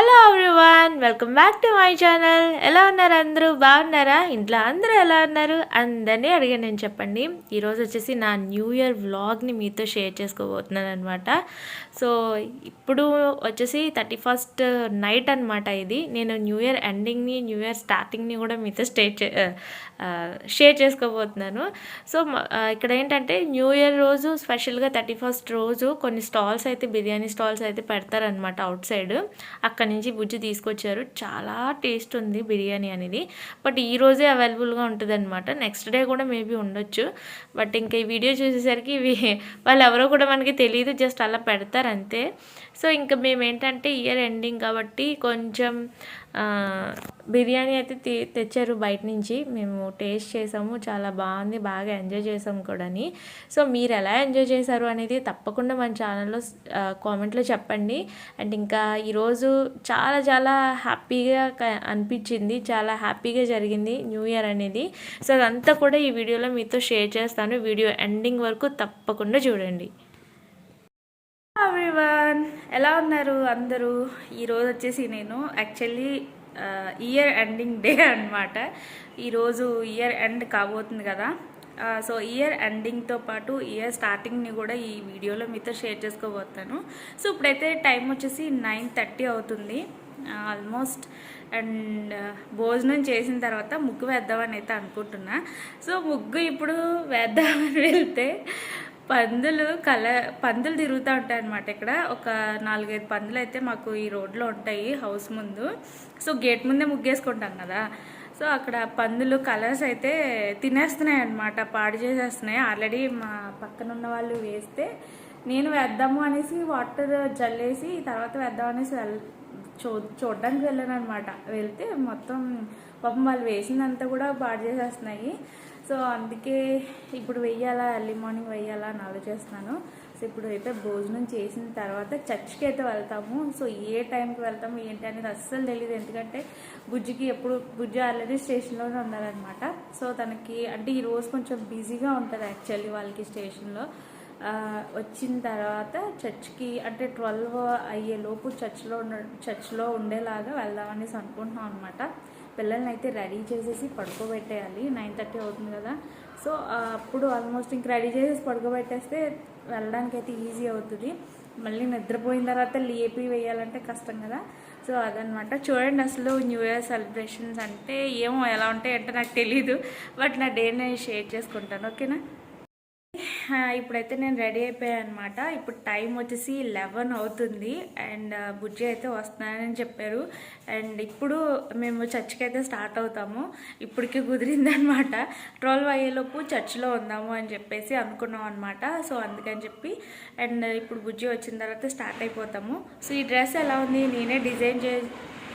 Hello everyone welcome back to my channel ఎలా ఉన్నారు అందరూ? బాగున్నారా? ఇంట్లో అందరూ ఎలా ఉన్నారు? అందరినీ అడిగాను నేను చెప్పండి. ఈరోజు వచ్చేసి నా న్యూ ఇయర్ వ్లాగ్ని మీతో షేర్ చేసుకోబోతున్నాను అనమాట సో ఇప్పుడు వచ్చేసి థర్టీ ఫస్ట్ నైట్ అనమాట ఇది. నేను న్యూ ఇయర్ ఎండింగ్ని న్యూ ఇయర్ స్టార్టింగ్ని కూడా మీతో స్టేట్ చే షేర్ చేసుకోబోతున్నాను. సో ఇక్కడ ఏంటంటే న్యూ ఇయర్ రోజు స్పెషల్గా థర్టీ ఫస్ట్ రోజు కొన్ని స్టాల్స్ అయితే బిర్యానీ స్టాల్స్ అయితే పెడతారనమాట అవుట్ సైడ్ అక్కడ నుంచి బుజ్జి తీసుకొచ్చారు. చాలా టేస్ట్ ఉంది బిర్యానీ అనేది. బట్ ఈ రోజే అవైలబుల్గా ఉంటుంది అనమాట నెక్స్ట్ డే కూడా మేబీ ఉండొచ్చు. బట్ ఇంకా ఈ వీడియో చూసేసరికి ఇవి వాళ్ళు ఎవరో కూడా మనకి తెలియదు జస్ట్ అలా పెడతారు అంతే. సో ఇంకా మేము ఏంటంటే ఇయర్ ఎండింగ్ కాబట్టి కొంచెం బిర్యానీ అయితే తెచ్చారు బయట నుంచి. మేము టేస్ట్ చేసాము చాలా బాగుంది బాగా ఎంజాయ్ చేసాం కూడాని. సో మీరు ఎలా ఎంజాయ్ చేశారు అనేది తప్పకుండా మన ఛానల్లో కామెంట్లో చెప్పండి. అండ్ ఇంకా ఈరోజు చాలా చాలా హ్యాపీగా అనిపించింది చాలా హ్యాపీగా జరిగింది న్యూ ఇయర్ అనేది. సో అదంతా కూడా ఈ వీడియోలో మీతో షేర్ చేస్తాను. వీడియో ఎండింగ్ వరకు తప్పకుండా చూడండి. ఎవ్రీవన్ ఎలా ఉన్నారు అందరూ? ఈరోజు వచ్చేసి నేను యాక్చువల్లీ ఇయర్ ఎండింగ్ డే అనమాట ఈరోజు ఇయర్ ఎండ్ కాబోతుంది కదా. సో ఇయర్ ఎండింగ్తో పాటు ఇయర్ స్టార్టింగ్ని కూడా ఈ వీడియోలో మీతో షేర్ చేసుకోబోతాను. సో ఇప్పుడైతే టైం వచ్చేసి నైన్ థర్టీ అవుతుంది. ఆల్మోస్ట్ అండ్ భోజనం చేసిన తర్వాత ముగ్గు వేద్దామని అయితే అనుకుంటున్నా. సో ముగ్గు ఇప్పుడు వేద్దామని వెళ్తే పందులు కల పందులు తిరుగుతూ ఉంటాయి అనమాట ఇక్కడ. ఒక నాలుగైదు పందులు అయితే మాకు ఈ రోడ్లో ఉంటాయి హౌస్ ముందు. సో గేట్ ముందే ముగ్గేసుకుంటాం కదా. సో అక్కడ పందులు కలర్స్ అయితే తినేస్తున్నాయి అనమాట పాడు చేసేస్తున్నాయి. ఆల్రెడీ మా పక్కన ఉన్న వాళ్ళు వేస్తే నేను వేద్దాము అనేసి వాటర్ జల్లేసి తర్వాత వేద్దాం అనేసి వెళ్ చూ చూడడానికి వెళ్ళాను అనమాట వెళ్తే మొత్తం పాపం వాళ్ళు వేసిందంతా కూడా పాడు చేసేస్తున్నాయి. సో అందుకే ఇప్పుడు వెయ్యాలా ఎర్లీ మార్నింగ్ వెయ్యాలా అని ఆలోచిస్తున్నాను. సో ఇప్పుడు అయితే భోజనం చేసిన తర్వాత చర్చ్కి అయితే వెళ్తాము. సో ఏ టైంకి వెళ్తాము ఏంటి అనేది అస్సలు తెలియదు ఎందుకంటే బుజ్జికి ఎప్పుడు బుజ్జి ఆల్రెడీ స్టేషన్లోనే ఉన్నారనమాట సో తనకి అంటే ఈ రోజు కొంచెం బిజీగా ఉంటుంది యాక్చువల్లీ వాళ్ళకి స్టేషన్లో. వచ్చిన తర్వాత చర్చ్కి అంటే ట్వెల్వ్ అయ్యేలోపు చర్చ్లో ఉండ చర్చ్లో ఉండేలాగా వెళ్దామనేసి అనుకుంటున్నాం అనమాట పిల్లల్ని అయితే రెడీ చేసేసి పడుకోబెట్టేయాలి. నైన్ థర్టీ అవుతుంది కదా. సో అప్పుడు ఆల్మోస్ట్ ఇంక రెడీ చేసేసి పడుకోబెట్టేస్తే వెళ్ళడానికి అయితే ఈజీ అవుతుంది. మళ్ళీ నిద్రపోయిన తర్వాత లేపి వేయాలంటే కష్టం కదా. సో అదనమాట. చూడండి అసలు న్యూ ఇయర్ సెలబ్రేషన్స్ అంటే ఏమో ఎలా ఉంటాయి అంటే నాకు తెలీదు. బట్ నా డే నేను షేర్ చేసుకుంటాను. ఓకేనా? ఇప్పుడైతే నేను రెడీ అయిపోయాను అనమాట ఇప్పుడు టైం వచ్చేసి లెవెన్ అవుతుంది. అండ్ బుజ్జి అయితే వస్తున్నానని చెప్పారు. అండ్ ఇప్పుడు మేము చర్చికి అయితే స్టార్ట్ అవుతాము. ఇప్పటికి కుదిరిందనమాట ట్వెల్వ్ అయ్యేలోపు చర్చిలో ఉందాము అని చెప్పేసి అనుకున్నాం అనమాట సో అందుకని చెప్పి అండ్ ఇప్పుడు బుజ్జి వచ్చిన తర్వాత స్టార్ట్ అయిపోతాము. సో ఈ డ్రెస్ ఎలా ఉంది? నేనే డిజైన్ చే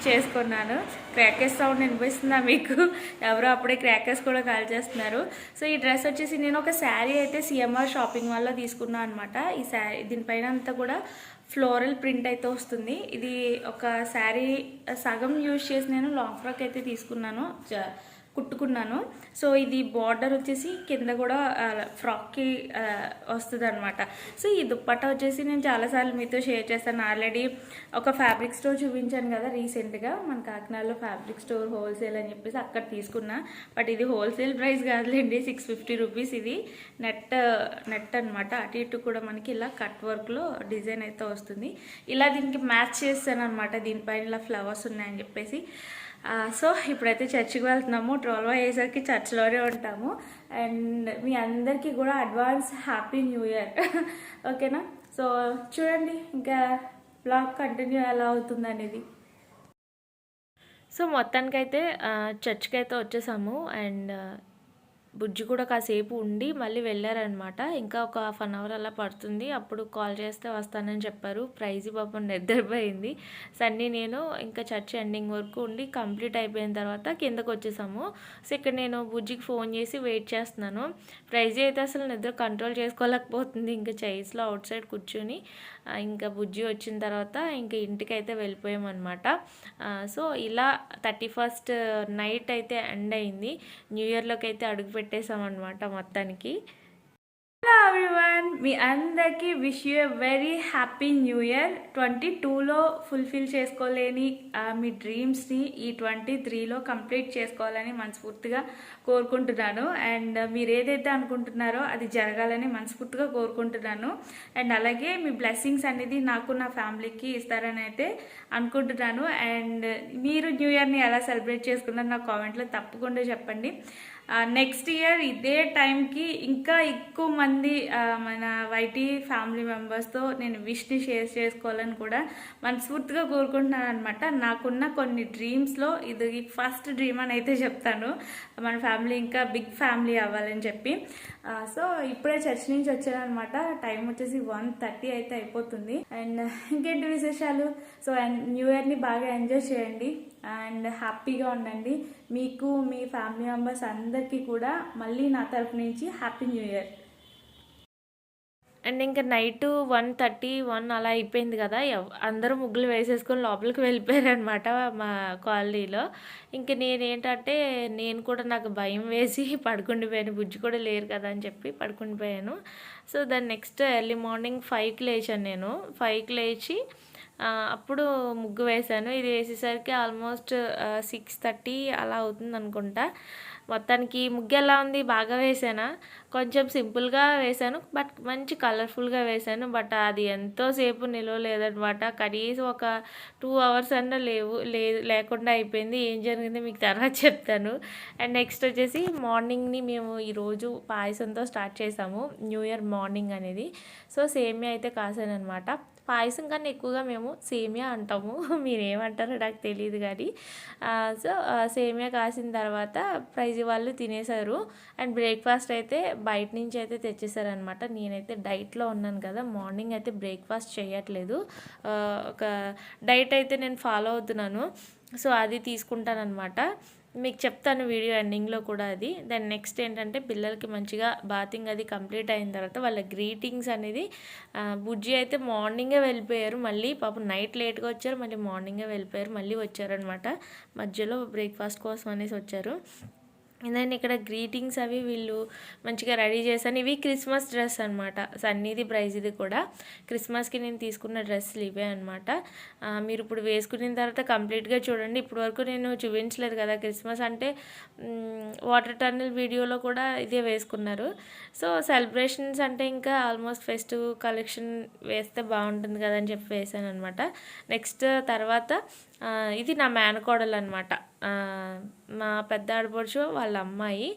చేసుకున్నాను. క్రాకర్స్ సౌండ్ వినిపిస్తుందా మీకు? ఎవరో అప్పుడే క్రాకర్స్ కూడా కాల్ చేస్తున్నారు. సో ఈ డ్రెస్ వచ్చేసి నేను ఒక శారీ అయితే సిఎంఆర్ షాపింగ్ మాల్లో తీసుకున్నాను అనమాట ఈ శారీ దీనిపైన అంతా కూడా ఫ్లోరల్ ప్రింట్ అయితే వస్తుంది. ఇది ఒక శారీ సగం యూజ్ చేసి నేను లాంగ్ ఫ్రాక్ అయితే తీసుకున్నాను. జ- కుట్టుకున్నాను. సో ఇది బార్డర్ వచ్చేసి కింద కూడా ఫ్రాక్కి వస్తుంది అనమాట సో ఈ దుప్పట్టా వచ్చేసి నేను చాలాసార్లు మీతో షేర్ చేస్తాను. ఆల్రెడీ ఒక ఫ్యాబ్రిక్ స్టోర్ చూపించాను కదా రీసెంట్గా. మన కాకినాడలో ఫ్యాబ్రిక్ స్టోర్ హోల్సేల్ అని చెప్పేసి అక్కడ తీసుకున్నా. బట్ ఇది హోల్సేల్ ప్రైస్ కాదులేండి సిక్స్ ఫిఫ్టీ రూపీస్ ఇది. నెట్ నెట్ అనమాట అటు ఇటు కూడా మనకి ఇలా కట్ వర్క్లో డిజైన్ అయితే వస్తుంది. ఇలా దీనికి మ్యాచ్ చేస్తాను అనమాట దీనిపైన ఇలా ఫ్లవర్స్ ఉన్నాయని చెప్పేసి. సో ఇప్పుడైతే చర్చికి వెళ్తున్నాము. ట్వెల్వ్ అయ్యేసరికి చర్చ్లోనే ఉంటాము. అండ్ మీ అందరికీ కూడా అడ్వాన్స్ హ్యాపీ న్యూ ఇయర్ ఓకేనా సో చూడండి ఇంకా బ్లాగ్ కంటిన్యూ ఎలా అవుతుంది అనేది. సో మొత్తానికైతే చర్చ్కి అయితే వచ్చేసాము. అండ్ బుజ్జి కూడా కాసేపు ఉండి మళ్ళీ వెళ్ళారనమాట. ఇంకా ఒక హాఫ్ అన్ అవర్ అలా పడుతుంది. అప్పుడు కాల్ చేస్తే వస్తానని చెప్పారు. ప్రైజ్ పాపం నిద్రపోయింది. సన్నీ నేను ఇంకా చర్చ్ ఎండింగ్ వరకు ఉండి కంప్లీట్ అయిపోయిన తర్వాత కిందకు వచ్చేసాము. సో ఇక్కడ నేను బుజ్జికి ఫోన్ చేసి వెయిట్ చేస్తున్నాను. ప్రైజ్ అయితే అసలు నిద్ర కంట్రోల్ చేసుకోలేకపోతుంది. ఇంకా చైర్స్లో అవుట్ సైడ్ కూర్చొని ఇంకా బుజ్జి వచ్చిన తర్వాత ఇంకా ఇంటికి అయితే వెళ్ళిపోయామన్నమాట సో ఇలా థర్టీ ఫస్ట్ నైట్ అయితే ఎండ్ అయింది. న్యూ ఇయర్లోకి అయితే అడుగు పెట్టేసామన్నమాట మొత్తానికి. హలో ఎవ్రీవన్ మీ అందరికీ wish you very happy new year twenty టూలో ఫుల్ఫిల్ చేసుకోలేని మీ డ్రీమ్స్ని ఈ ట్వంటీ త్రీలో కంప్లీట్ చేసుకోవాలని మనస్ఫూర్తిగా కోరుకుంటున్నాను. అండ్ మీరు ఏదైతే అనుకుంటున్నారో అది జరగాలని మనస్ఫూర్తిగా కోరుకుంటున్నాను. అండ్ అలాగే మీ బ్లెస్సింగ్స్ అనేది నాకు నా ఫ్యామిలీకి ఇస్తారని అయితే అనుకుంటున్నాను. అండ్ మీరు న్యూ ఇయర్ని ఎలా సెలబ్రేట్ చేసుకున్నారో నా కామెంట్లో తప్పకుండా చెప్పండి. నెక్స్ట్ ఇయర్ ఇదే టైంకి ఇంకా ఎక్కువ మంది మన వైటీ ఫ్యామిలీ మెంబర్స్తో నేను విష్ని షేర్ చేసుకోవాలని కూడా మనస్ఫూర్తిగా కోరుకుంటున్నాను అనమాట నాకున్న కొన్ని డ్రీమ్స్లో ఇది ఫస్ట్ డ్రీమ్ అని అయితే చెప్తాను. మన ఫ్యామిలీ ఇంకా బిగ్ ఫ్యామిలీ అవ్వాలని చెప్పి. సో ఇప్పుడే చర్చ్ నుంచి వచ్చానమాట టైం వచ్చేసి వన్ థర్టీ అయితే అయిపోతుంది. అండ్ ఇంకేంటి విశేషాలు? సో న్యూ ఇయర్ని బాగా ఎంజాయ్ చేయండి. అండ్ హ్యాపీగా ఉండండి. మీకు మీ ఫ్యామిలీ మెంబర్స్ అందరికీ కూడా మళ్ళీ నా తరఫు నుంచి హ్యాపీ న్యూ ఇయర్ అండ్ ఇంకా నైట్ వన్ థర్టీ వన్ అలా అయిపోయింది కదా. ఎవ్- అందరూ ముగ్గులు వేసేసుకొని లోపలికి వెళ్ళిపోయారు అనమాట మా కాలనీలో. ఇంక నేనేంటంటే నేను కూడా నాకు భయం వేసి పడుకుండిపోయాను. బుజ్జి కూడా లేరు కదా అని చెప్పి పడుకుండిపోయాను. సో దాని నెక్స్ట్ ఎర్లీ మార్నింగ్ ఫైవ్కి లేచాను నేను. ఫైవ్కి లేచి అప్పుడు ముగ్గు వేశాను. ఇది వేసేసరికి ఆల్మోస్ట్ సిక్స్ థర్టీ అలా అవుతుంది అనుకుంటా. మొత్తానికి ముగ్గు ఎలా ఉంది? బాగా వేసానా? కొంచెం సింపుల్గా వేశాను బట్ మంచి కలర్ఫుల్గా వేశాను బట్ అది ఎంతోసేపు నిల్వ లేదనమాట. కనీసం ఒక టూ అవర్స్ అన్నా లేవు. లే లేకుండా అయిపోయింది. ఏం జరిగిందో మీకు తర్వాత చెప్తాను. అండ్ నెక్స్ట్ వచ్చేసి మార్నింగ్ని మేము ఈరోజు పాయసంతో స్టార్ట్ చేసాము. న్యూ ఇయర్ మార్నింగ్ అనేది. సో సేమ్ అయితే కాసాను అనమాట పాయసం కన్నా ఎక్కువగా మేము సేమియా అంటాము. మీరేమంటారో నాకు తెలియదు కానీ. సో సేమియా కాసిన తర్వాత ప్రైజ్ వాళ్ళు తినేశారు. అండ్ బ్రేక్ఫాస్ట్ అయితే బయట నుంచి అయితే తెచ్చేసారనమాట నేనైతే డైట్లో ఉన్నాను కదా మార్నింగ్ అయితే బ్రేక్ఫాస్ట్ చేయట్లేదు. ఒక డైట్ అయితే నేను ఫాలో అవుతున్నాను. సో అది తీసుకుంటానమాట మీకు చెప్తాను వీడియో ఎండింగ్లో కూడా అది. దెన్ నెక్స్ట్ ఏంటంటే పిల్లలకి మంచిగా బాతింగ్ అది కంప్లీట్ అయిన తర్వాత వాళ్ళ గ్రీటింగ్స్ అనేది బుజ్జి అయితే మార్నింగే వెళ్ళిపోయారు మళ్ళీ పాపం నైట్ లేట్గా వచ్చారు మళ్ళీ మార్నింగే వెళ్ళిపోయారు మళ్ళీ వచ్చారనమాట మధ్యలో బ్రేక్ఫాస్ట్ కోసం అనేసి వచ్చారు. ఏంటంటే ఇక్కడ గ్రీటింగ్స్ అవి వీళ్ళు మంచిగా రెడీ చేశాను ఇవి క్రిస్మస్ డ్రెస్ అనమాట సన్నీది ప్రైజ్ది కూడా. క్రిస్మస్కి నేను తీసుకున్న డ్రెస్సులు ఇవే అనమాట మీరు ఇప్పుడు వేసుకున్న తర్వాత కంప్లీట్గా చూడండి. ఇప్పటి వరకు నేను చూపించలేదు కదా క్రిస్మస్ అంటే వాటర్ టన్నల్ వీడియోలో కూడా ఇదే వేసుకున్నారు. సో సెలబ్రేషన్స్ అంటే ఇంకా ఆల్మోస్ట్ ఫెస్ట్ కలెక్షన్ వేస్తే బాగుంటుంది కదా అని చెప్పి వేసాను అనమాట నెక్స్ట్ తర్వాత ఇది నా మేనకోడలు అనమాట మా పెద్ద ఆడపడుచు వాళ్ళ అమ్మాయి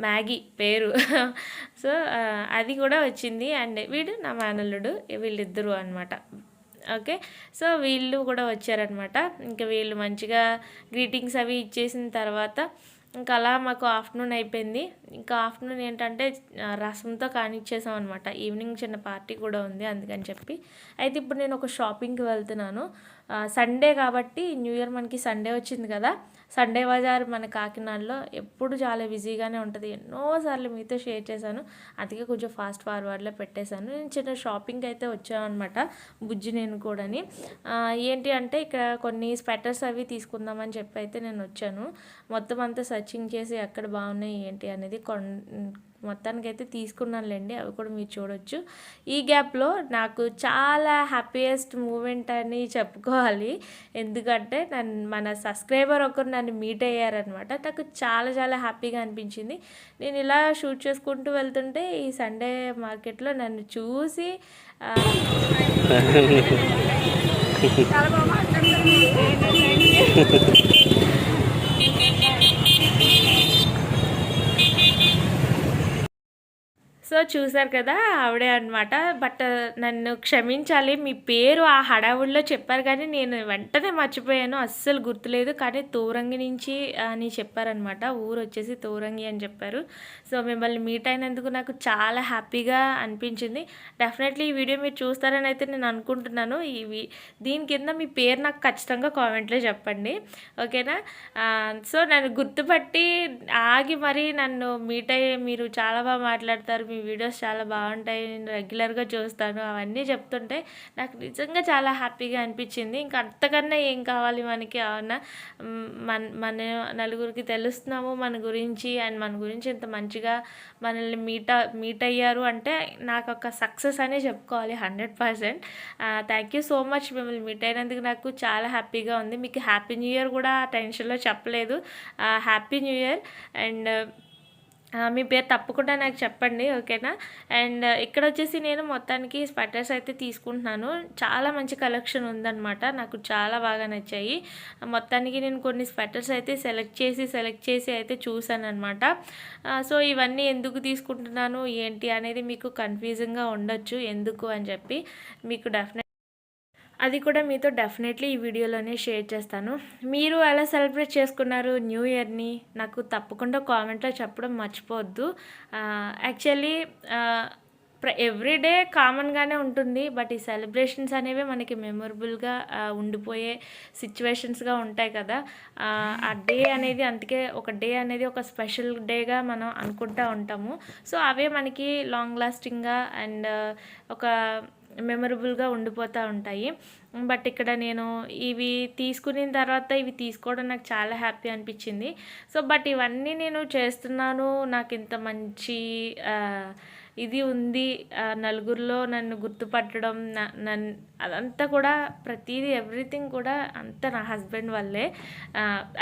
మ్యాగీ పేరు. సో అది కూడా వచ్చింది. అండ్ వీడు నా మేనల్లుడు వీళ్ళిద్దరూ అనమాట ఓకే? సో వీళ్ళు కూడా వచ్చారనమాట ఇంకా వీళ్ళు మంచిగా గ్రీటింగ్స్ అవి ఇచ్చేసిన తర్వాత ఇంకా అలా మాకు ఆఫ్టర్నూన్ అయిపోయింది. ఇంకా ఆఫ్టర్నూన్ ఏంటంటే రసంతో కానిచ్చేసాం అనమాట ఈవినింగ్ చిన్న పార్టీ కూడా ఉంది అందుకని చెప్పి. అయితే ఇప్పుడు నేను ఒక షాపింగ్కి వెళ్తున్నాను. సండే కాబట్టి న్యూ ఇయర్ మనకి సండే వచ్చింది కదా. సండే బజార్ మన కాకినాడలో ఎప్పుడు చాలా బిజీగానే ఉంటుంది. ఎన్నోసార్లు మీతో షేర్ చేశాను. అందుకే కొంచెం ఫాస్ట్ ఫార్వర్డ్లో పెట్టేశాను. నేను చిన్న షాపింగ్ అయితే వచ్చామన్నమాట బుజ్జి నేను కూడాని. ఏంటి అంటే ఇక్కడ కొన్ని స్వెటర్స్ అవి తీసుకుందామని చెప్పి అయితే నేను వచ్చాను. మొత్తం అంతా సర్చింగ్ చేసి ఎక్కడ బాగున్నాయి ఏంటి అనేది కొన్ మొత్తానికి అయితే తీసుకున్నానులేండి అవి కూడా మీరు చూడొచ్చు. ఈ గ్యాప్లో నాకు చాలా హ్యాపీయెస్ట్ మూమెంట్ అని చెప్పుకోవాలి. ఎందుకంటే నన్ను మన సబ్స్క్రైబర్ ఒకరు నన్ను మీట్ అయ్యారనమాట నాకు చాలా చాలా హ్యాపీగా అనిపించింది. నేను ఇలా షూట్ చేసుకుంటూ వెళ్తుంటే ఈ సండే మార్కెట్లో నన్ను చూసి చాలా బాగా సో చూసారు కదా ఆవిడే అనమాట బట్ నన్ను క్షమించాలి మీ పేరు ఆ హడావుడిలో చెప్పారు కానీ నేను వెంటనే మర్చిపోయాను అస్సలు గుర్తులేదు. కానీ తోరంగి నుంచి అని చెప్పారనమాట ఊరు వచ్చేసి తోరంగి అని చెప్పారు. సో మిమ్మల్ని మీట్ అయినందుకు నాకు చాలా హ్యాపీగా అనిపించింది. డెఫినెట్లీ ఈ వీడియో మీరు చూస్తారని అయితే నేను అనుకుంటున్నాను. ఇవి దీని కింద మీ పేరు నాకు ఖచ్చితంగా కామెంట్లో చెప్పండి. ఓకేనా? సో నన్ను గుర్తుపట్టి ఆగి మరీ నన్ను మీట్ అయ్యి మీరు చాలా బాగా మాట్లాడతారు మీ వీడియోస్ చాలా బాగుంటాయి నేను రెగ్యులర్గా చూస్తాను అవన్నీ చెప్తుంటే నాకు నిజంగా చాలా హ్యాపీగా అనిపించింది. ఇంకా అంతకన్నా ఏం కావాలి మనకి? అవునా? మన మన నలుగురికి తెలుస్తున్నాము మన గురించి అండ్ మన గురించి ఇంత మంచిగా మనల్ని మీట్ మీట్ అయ్యారు అంటే నాకు ఒక సక్సెస్ అనే చెప్పుకోవాలి hundred percent. Thank you so much మిమ్మల్ని మీట్ అయినందుకు నాకు చాలా హ్యాపీగా ఉంది. మీకు హ్యాపీ న్యూ ఇయర్ కూడా టెన్షన్లో చెప్పలేదు. హ్యాపీ న్యూ ఇయర్ అండ్ మీ పేరు తప్పకుండా నాకు చెప్పండి ఓకేనా? అండ్ ఇక్కడ వచ్చేసి నేను మొత్తానికి స్వెటర్స్ అయితే తీసుకుంటున్నాను. చాలా మంచి కలెక్షన్ ఉందన్నమాట. నాకు చాలా బాగా నచ్చాయి. మొత్తానికి నేను కొన్ని స్వెటర్స్ అయితే సెలెక్ట్ చేసి సెలెక్ట్ చేసి అయితే చూసాను అనమాట సో ఇవన్నీ ఎందుకు తీసుకుంటున్నాను ఏంటి అనేది మీకు కన్ఫ్యూజింగ్గా ఉండొచ్చు ఎందుకు అని చెప్పి మీకు డెఫినెట్ అది కూడా మీతో డెఫినెట్లీ ఈ వీడియోలోనే షేర్ చేస్తాను. మీరు ఎలా సెలబ్రేట్ చేసుకున్నారు న్యూ ఇయర్ని? నాకు తప్పకుండా కామెంట్లో చెప్పడం మర్చిపోవద్దు. యాక్చువల్లీ ఎవ్రీడే కామన్గానే ఉంటుంది బట్ ఈ సెలబ్రేషన్స్ అనేవి మనకి మెమొరబుల్గా ఉండిపోయే సిచ్యువేషన్స్గా ఉంటాయి కదా. ఆ, ఆ డే అనేది అందుకే ఒక డే అనేది ఒక స్పెషల్ డేగా మనం అనుకుంటా ఉంటాము. సో అవే మనకి లాంగ్ లాస్టింగ్గా అండ్ ఒక మెమరబుల్గా ఉండిపోతూ ఉంటాయి. బట్ ఇక్కడ నేను ఇవి తీసుకున్న తర్వాత ఇవి తీసుకోవడం నాకు చాలా హ్యాపీ అనిపించింది. సో బట్ ఇవన్నీ నేను చేస్తున్నాను. నాకు ఇంత మంచి ఇది ఉంది నలుగురిలో నన్ను గుర్తుపట్టడం నన్ను అదంతా కూడా ప్రతిదీ ఎవ్రీథింగ్ కూడా అంతా నా హస్బెండ్ వల్లే.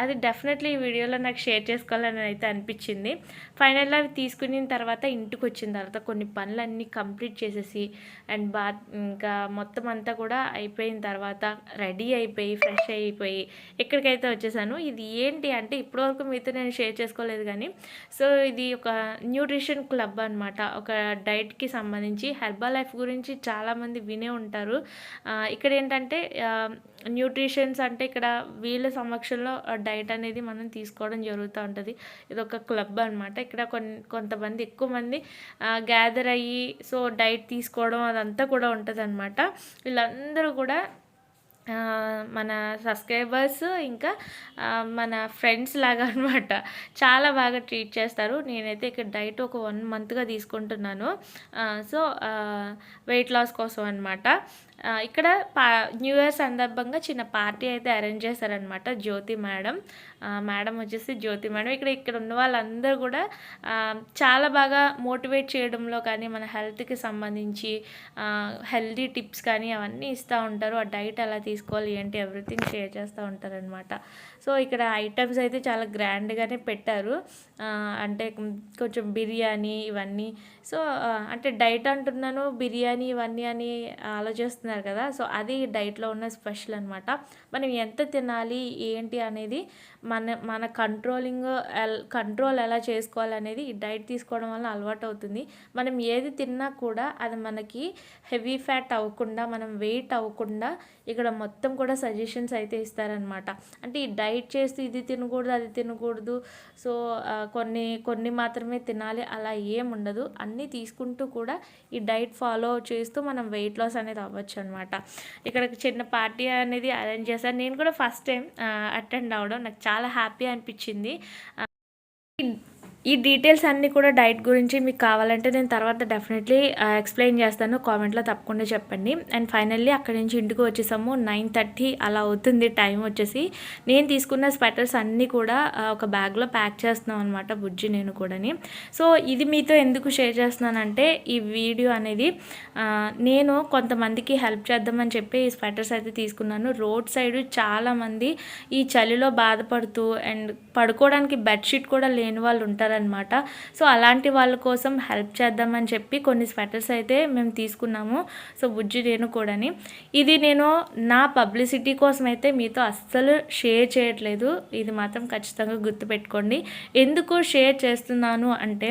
అది డెఫినెట్లీ ఈ వీడియోలో నాకు షేర్ చేసుకోవాలని అయితే అనిపించింది. ఫైనల్గా అవి తీసుకున్న తర్వాత ఇంటికి వచ్చిన తర్వాత కొన్ని పనులన్నీ కంప్లీట్ చేసేసి అండ్ బాత్ ఇంకా మొత్తం అంతా కూడా అయిపోయిన తర్వాత రెడీ అయిపోయి ఫ్రెష్ అయిపోయి ఎక్కడికైతే వచ్చేసాను. ఇది ఏంటి అంటే ఇప్పటివరకు మీతో నేను షేర్ చేసుకోలేదు కానీ సో ఇది ఒక న్యూట్రిషన్ క్లబ్ అనమాట ఒక డైట్కి సంబంధించి హెర్బల్ లైఫ్ గురించి చాలామంది వినే ఉంటారు. ఇక్కడ ఏంటంటే న్యూట్రిషన్స్ అంటే ఇక్కడ వీళ్ళ సమక్షంలో డైట్ అనేది మనం తీసుకోవడం జరుగుతూ ఉంటుంది. ఇది ఒక క్లబ్ అనమాట ఇక్కడ కొన్ని కొంతమంది ఎక్కువ మంది గ్యాదర్ అయ్యి సో డైట్ తీసుకోవడం అదంతా కూడా ఉంటుంది అనమాట వీళ్ళందరూ కూడా మన సబ్స్క్రైబర్స్ ఇంకా మన ఫ్రెండ్స్ లాగా అనమాట చాలా బాగా ట్రీట్ చేస్తారు. నేనైతే ఇక్కడ డైట్ ఒక వన్ మంత్గా తీసుకుంటున్నాను. సో వెయిట్ లాస్ కోసం అనమాట ఇక్కడ పా న్యూ ఇయర్ సందర్భంగా చిన్న పార్టీ అయితే అరేంజ్ చేశారనమాట జ్యోతి మేడం. మేడం వచ్చేసి జ్యోతి మేడం. ఇక్కడ ఇక్కడ ఉన్న వాళ్ళందరూ కూడా చాలా బాగా మోటివేట్ చేయడంలో కానీ మన హెల్త్కి సంబంధించి హెల్దీ టిప్స్ కానీ అవన్నీ ఇస్తూ ఉంటారు. ఆ డైట్ ఎలా తీసుకోవాలి ఏంటి ఎవ్రీథింగ్ షేర్ చేస్తూ ఉంటారనమాట సో ఇక్కడ ఐటమ్స్ అయితే చాలా గ్రాండ్గానే పెట్టారు. అంటే కొంచెం బిర్యానీ ఇవన్నీ సో అంటే డైట్ అంటున్నాను బిర్యానీ ఇవన్నీ అని ఆలోచిస్తున్నారు కదా. సో అది డైట్లో ఉన్న స్పెషల్ అనమాట మనం ఎంత తినాలి ఏంటి అనేది మన మన కంట్రోలింగ్ కంట్రోల్ ఎలా చేసుకోవాలి అనేది ఈ డైట్ తీసుకోవడం వల్ల అలవాటు అవుతుంది. మనం ఏది తిన్నా కూడా అది మనకి హెవీ ఫ్యాట్ అవ్వకుండా మనం వెయిట్ అవ్వకుండా ఇక్కడ మొత్తం కూడా సజెషన్స్ అయితే ఇస్తారనమాట అంటే ఈ డైట్ చేస్తూ ఇది తినకూడదు అది తినకూడదు సో కొన్ని కొన్ని మాత్రమే తినాలి అలా ఏం ఉండదు. అన్నీ తీసుకుంటూ కూడా ఈ డైట్ ఫాలో చేస్తూ మనం వెయిట్ లాస్ అనేది అవ్వచ్చు అనమాట ఇక్కడ చిన్న పార్టీ అనేది అరేంజ్ సార్ నేను కూడా ఫస్ట్ టైం అటెండ్ అవ్వడం నాకు చాలా హ్యాపీ అనిపించింది. ఈ డీటెయిల్స్ అన్నీ కూడా డైట్ గురించి మీకు కావాలంటే నేను తర్వాత డెఫినెట్లీ ఎక్స్ప్లెయిన్ చేస్తాను. కామెంట్లో తప్పకుండా చెప్పండి. అండ్ ఫైనల్లీ అక్కడి నుంచి ఇంటికి వచ్చేసాము. నైన్ థర్టీ అలా అవుతుంది టైం వచ్చేసి. నేను తీసుకున్న స్వెటర్స్ అన్నీ కూడా ఒక బ్యాగ్లో ప్యాక్ చేస్తున్నాం అనమాట బుజ్జి నేను కూడాని. సో ఇది మీతో ఎందుకు షేర్ చేస్తున్నానంటే ఈ వీడియో అనేది నేను కొంతమందికి హెల్ప్ చేద్దామని చెప్పి ఈ స్వెటర్స్ అయితే తీసుకున్నాను. రోడ్ సైడ్ చాలామంది ఈ చలిలో బాధపడుతూ అండ్ పడుకోవడానికి బెడ్షీట్ కూడా లేని వాళ్ళు ఉంటారు ఉన్నారనమాట సో అలాంటి వాళ్ళ కోసం హెల్ప్ చేద్దామని చెప్పి కొన్ని స్వెటర్స్ అయితే మేము తీసుకున్నాము. సో బుజ్జి నేను కూడాని. ఇది నేను నా పబ్లిసిటీ కోసం అయితే మీతో అస్సలు షేర్ చేయట్లేదు. ఇది మాత్రం ఖచ్చితంగా గుర్తుపెట్టుకోండి. ఎందుకు షేర్ చేస్తున్నాను అంటే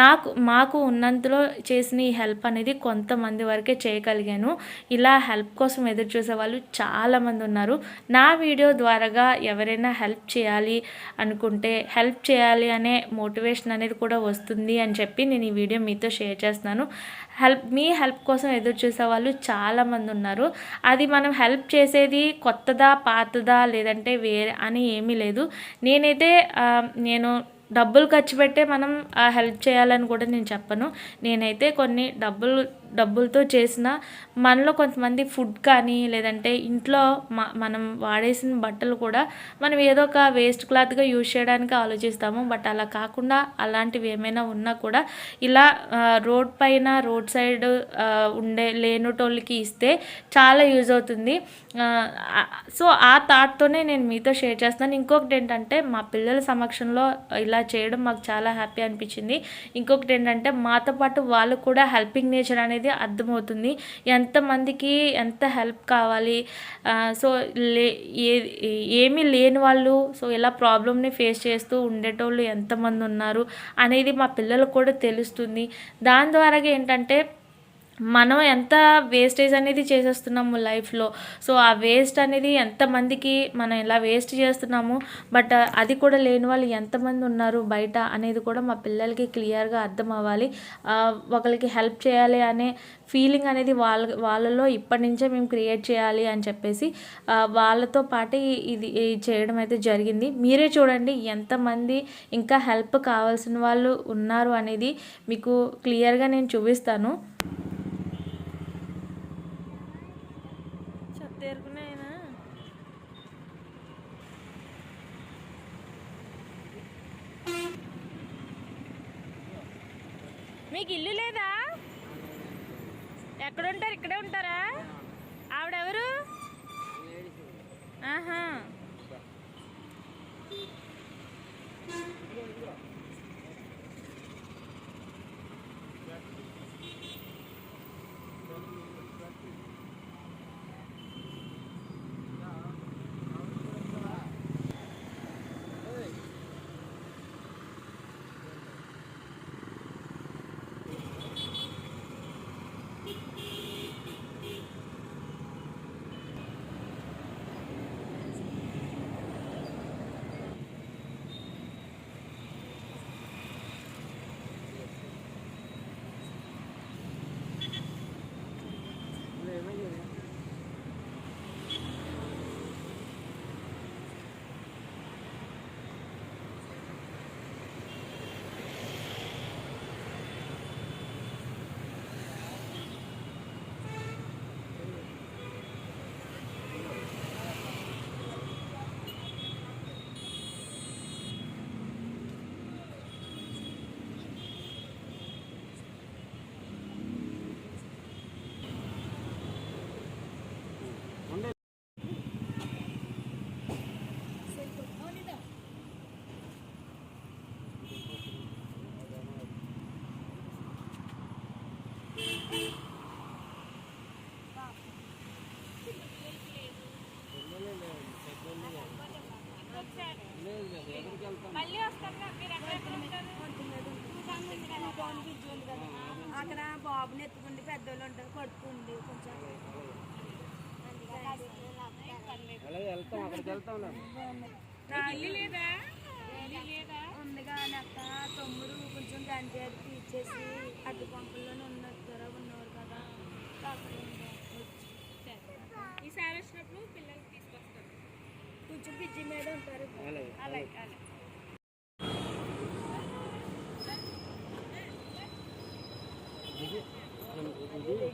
నాకు మాకు ఉన్నంతలో చేసిన ఈ హెల్ప్ అనేది కొంతమంది వరకే చేయగలిగాను. ఇలా హెల్ప్ కోసం ఎదురు చూసే వాళ్ళు చాలామంది ఉన్నారు. నా వీడియో ద్వారాగా ఎవరైనా హెల్ప్ చేయాలి అనుకుంటే హెల్ప్ చేయాలి అనే మోటివేషన్ అనేది కూడా వస్తుంది అని చెప్పి నేను ఈ వీడియో మీతో షేర్ చేస్తున్నాను. హెల్ప్ మీ హెల్ప్ కోసం ఎదురు చూసే వాళ్ళు చాలామంది ఉన్నారు. అది మనం హెల్ప్ చేసేది కొత్తదా పాతదా లేదంటే వేరే అని ఏమీ లేదు. నేనైతే నేను డబ్బులు ఖర్చు పెట్టే మనం హెల్ప్ చేయాలని కూడా నేను చెప్పను. నేనైతే కొన్ని డబ్బులు డబ్బులతో చేసిన మనలో కొంతమంది ఫుడ్ కానీ లేదంటే ఇంట్లో మనం వాడేసిన బట్టలు కూడా మనం ఏదో ఒక వేస్ట్ క్లాత్గా యూజ్ చేయడానికి ఆలోచిస్తాము. బట్ అలా కాకుండా అలాంటివి ఏమైనా ఉన్నా కూడా ఇలా రోడ్ పైన రోడ్ సైడ్ ఉండే లేనుటోళ్ళకి ఇస్తే చాలా యూజ్ అవుతుంది. సో ఆ థాట్తోనే నేను మీతో షేర్ చేస్తాను ఇంకొకటి ఏంటంటే మా పిల్లల సమక్షంలో ఇలా చేయడం మాకు చాలా హ్యాపీ అనిపించింది. ఇంకొకటి ఏంటంటే మాతో పాటు వాళ్ళు కూడా హెల్పింగ్ నేచర్ అనేది అర్థమవుతుంది. ఎంతమందికి ఎంత హెల్ప్ కావాలి? సో లే ఏ ఏమీ లేని వాళ్ళు సో ఇలా ప్రాబ్లమ్ని ఫేస్ చేస్తూ ఉండేటోళ్ళు ఎంతమంది ఉన్నారు అనేది మా పిల్లలకు కూడా తెలుస్తుంది. దాని ద్వారా ఏంటంటే మనం ఎంత వేస్టేజ్ అనేది చేసేస్తున్నాము లైఫ్లో. సో ఆ వేస్ట్ అనేది ఎంతమందికి మనం ఇలా వేస్ట్ చేస్తున్నాము బట్ అది కూడా లేని వాళ్ళు ఎంతమంది ఉన్నారు బయట అనేది కూడా మా పిల్లలకి క్లియర్గా అర్థం అవ్వాలి ఒకరికి హెల్ప్ చేయాలి అనే ఫీలింగ్ అనేది వాళ్ళ వాళ్ళలో ఇప్పటి నుంచే మేము క్రియేట్ చేయాలి అని చెప్పేసి వాళ్ళతో పాటు ఇది చేయడం అయితే జరిగింది. మీరే చూడండి ఎంతమంది ఇంకా హెల్ప్ కావాల్సిన వాళ్ళు ఉన్నారు అనేది మీకు క్లియర్గా నేను చూపిస్తాను చెత్తేరుకున్నాయనా మీకు ఇల్లు లేదా ఎక్కడ ఉంటారు ఇక్కడే ఉంటారా? ఆవిడెవరు? ఆహా. మళ్ళీ ఉంటారు? అక్కడ బాబుని ఎత్తుకుండి పెద్దోళ్ళు ఉంటారు కొట్టుకుండి కొంచెం. అలాగే వెళ్తాం అక్కడికి వెళ్తాం ఇల్లు లేదా? ఉంది కానీ అక్క తమ్ముడు కొంచెం గంజి అది తీసేసి అడ్డు పంపుల్లోనే ఉన్నారు ఉన్నవారు కదా. ఈసారి వచ్చినప్పుడు పిల్లల్ని తీసుకొస్తాను. కొంచెం బిజీ మీద ఉంటారు. అలాగే. అలాగే. అలాగే ఇది.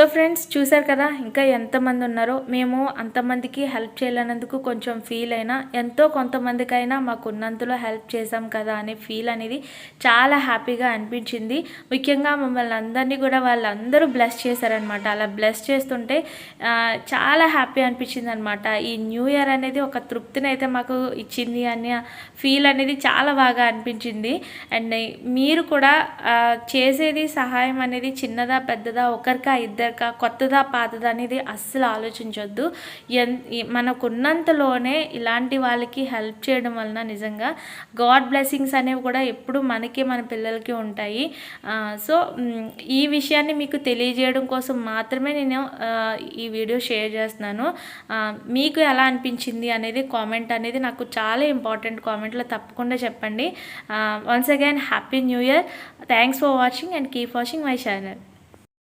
సో ఫ్రెండ్స్ చూసారు కదా ఇంకా ఎంతమంది ఉన్నారో మేము అంతమందికి హెల్ప్ చేయలేనందుకు కొంచెం ఫీల్ అయినా ఎంతో కొంతమందికైనా మాకున్నంతలో హెల్ప్ చేసాం కదా అనే ఫీల్ అనేది చాలా హ్యాపీగా అనిపించింది. ముఖ్యంగా మమ్మల్ని అందరినీ కూడా వాళ్ళందరూ బ్లెస్ చేశారనమాట అలా బ్లెస్ చేస్తుంటే చాలా హ్యాపీ అనిపించింది అనమాట ఈ న్యూ ఇయర్ అనేది ఒక తృప్తిని అయితే మాకు ఇచ్చింది అనే ఫీల్ అనేది చాలా బాగా అనిపించింది. అండ్ మీరు కూడా చేసేది సహాయం అనేది చిన్నదా పెద్దదా ఒకరికా ఇద్దరు ఇద్దరికా కొత్తదా పాతదా అనేది అస్సలు ఆలోచించొద్దు. ఎన్ ఈ- మనకున్నంతలోనే ఇలాంటి వాళ్ళకి హెల్ప్ చేయడం వలన నిజంగా గాడ్ బ్లెస్సింగ్స్ అనేవి కూడా ఎప్పుడు మనకి మన పిల్లలకి ఉంటాయి. సో ఈ విషయాన్ని మీకు తెలియజేయడం కోసం మాత్రమే నేను ఈ వీడియో షేర్ చేస్తున్నాను. మీకు ఎలా అనిపించింది అనేది కామెంట్ అనేది నాకు చాలా ఇంపార్టెంట్ కామెంట్లో తప్పకుండా చెప్పండి. Once again happy new year. Thanks for watching and keep watching my channel.